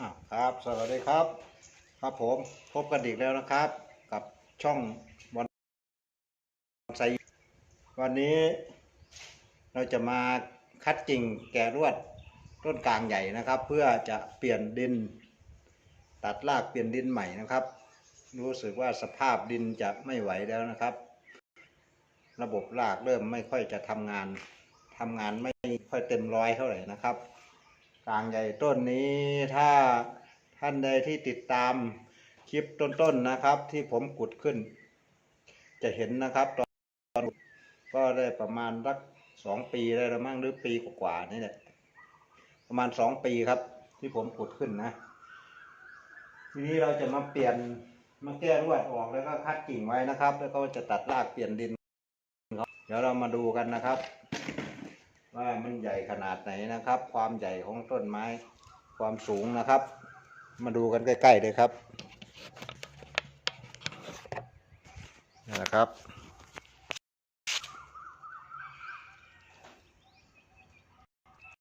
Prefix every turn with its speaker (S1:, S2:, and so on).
S1: ครับ สวัสดีครับ ครับผมพบกันอีกแล้วนะครับ กับช่องวันไซวันนี้เราจะมาคัดกิ่งแก่รวดต้นกลางใหญ่นะครับ เพื่อจะเปลี่ยนดิน ตัดรากเปลี่ยนดินใหม่นะครับ รู้สึกว่าสภาพดินจะไม่ไหวแล้วนะครับ ระบบรากเริ่มไม่ค่อยจะทำงานทำงานไม่ค่อยเต็มร้อยเท่าไหร่นะครับ กลางใหญ่ต้นนี้ถ้าท่านใดที่ติดตามคลิปต้นๆนนะครับ ที่ผมขุดขึ้น จะเห็นนะครับ ตอนตอนก็ได้ประมาณสักสองปีได้ล้วมั้งหรือปีกว่าๆนี่แหละประมาณสองปีครับ ที่ผมขุดขึ้นนะ ทีนี้เราจะมาเปลี่ยนมาแก้รวดออกแล้วก็คัดกิ่งไว้นะครับ แล้วก็จะตัดรากเปลี่ยนดินเดี๋ยวเรามาดูกันนะครับ ว่ามันใหญ่ขนาดไหนนะครับ ความใหญ่ของต้นไม้ ความสูงนะครับ มาดูกันใกล้ๆเลยครับนี่นะครับ